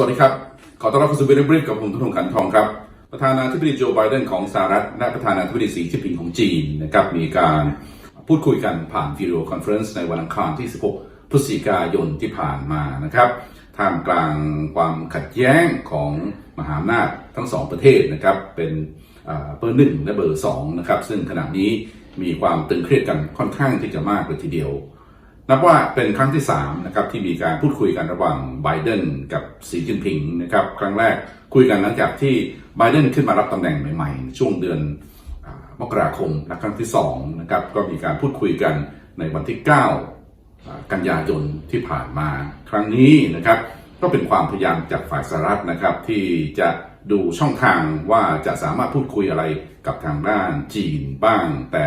สวัสดีครับ ขอต้อนรับเข้าสู่เบรบริฟกับผมทุนงขันทองครับ ประธานาธิบดีโจไบเดนของสหรัฐและประธานาธิบดีสีจิ้นผิงของจีนนะครับมีการพูดคุยกันผ่านวิดีโอคอนเฟอเรนซ์ในวันอังคารที่ 16 พฤศจิกายนที่ผ่านมานะครับท่ามกลางความขัดแย้งของมหาอำนาจทั้งสองประเทศนะครับเป็นเบอร์หนึ่งและเบอร์สองนะครับซึ่งขณะนี้มีความตึงเครียดกันค่อนข้างที่จะมากเลยทีเดียว นับว่าเป็นครั้งที่3นะครับที่มีการพูดคุยกันระหว่างไบเดนกับสีจิ้นผิงนะครับครั้งแรกคุยกันหลังจากที่ไบเดนขึ้นมารับตำแหน่งใหม่ๆ ช่วงเดือนมกราคมและครั้งที่2นะครับก็มีการพูดคุยกันในวันที่9อ่ากันยายนที่ผ่านมาครั้งนี้นะครับก็เป็นความพยายามจากฝ่ายสหรัฐนะครับที่จะดูช่องทางว่าจะสามารถพูดคุยอะไรกับทางด้านจีนบ้าง แต่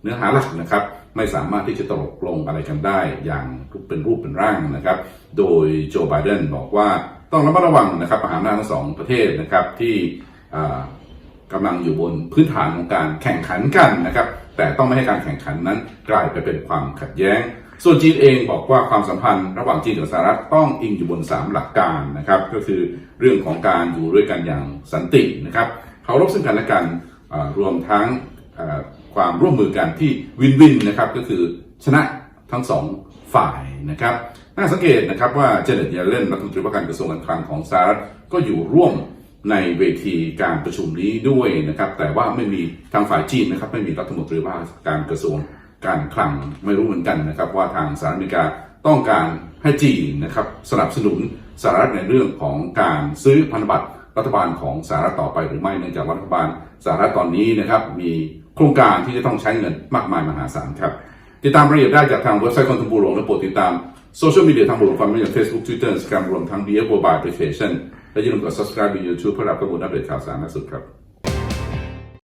เนื้อหาหลักนะครับ ไม่สามารถที่จะตกลงอะไรกันได้อย่างเป็นรูปเป็นร่างนะครับ โดยโจไบเดนบอกว่าต้องระมัดระวังนะครับมหาอำนาจทั้งสองประเทศนะครับที่อ่ากำลังอยู่บนพื้นฐานของการแข่งขันกันนะครับ แต่ต้องไม่ให้การแข่งขันนั้นกลายไปเป็นความขัดแย้ง ส่วนจีนเองบอกว่าความสัมพันธ์ระหว่างจีนกับสหรัฐต้องอิงอยู่บน 3 หลักการนะครับ ก็คือเรื่องของการอยู่ด้วยกันอย่างสันตินะครับเคารพซึ่งกันและกันรวมทั้ง ความร่วมมือกันที่วินวินนะครับก็คือชนะทั้งสองฝ่ายนะครับน่าสังเกตนะครับว่าเจเน็ตเยเลนรัฐมนตรีว่าการกระทรวงการคลังของสหรัฐก็อยู่ร่วมในเวทีการประชุมนี้ด้วยนะครับ แต่ว่าไม่มีทางฝ่ายจีนนะครับ ไม่มีรัฐมนตรีว่าการกระทรวงการคลังไม่รู้เหมือนกันนะครับ ว่าทางสหรัฐอเมริกาต้องการให้จีนนะครับสนับสนุนสหรัฐในเรื่องของการซื้อพันธบัตรรัฐบาลของสหรัฐต่อไปหรือไม่เนื่องจากรัฐบาลสหรัฐตอนนี้นะครับมี โครงการที่จะต้องใช้เงินมากมายมหาศาลครับ ติดตามรายละเอียดได้จากทางเว็บไซต์ของทางบุหลวงและโปรดติดตามโซเชียลมีเดียทางบุหลวงความไม่อย่าง Facebook Twitter Instagram รวมทั้ง d ี o โ b บายแอปพลิเคชันและอย่าลืมกด subscribe ใน YouTube เพื่อรับข้อมูลอัปเดตข่าวสารล่าสุดครับ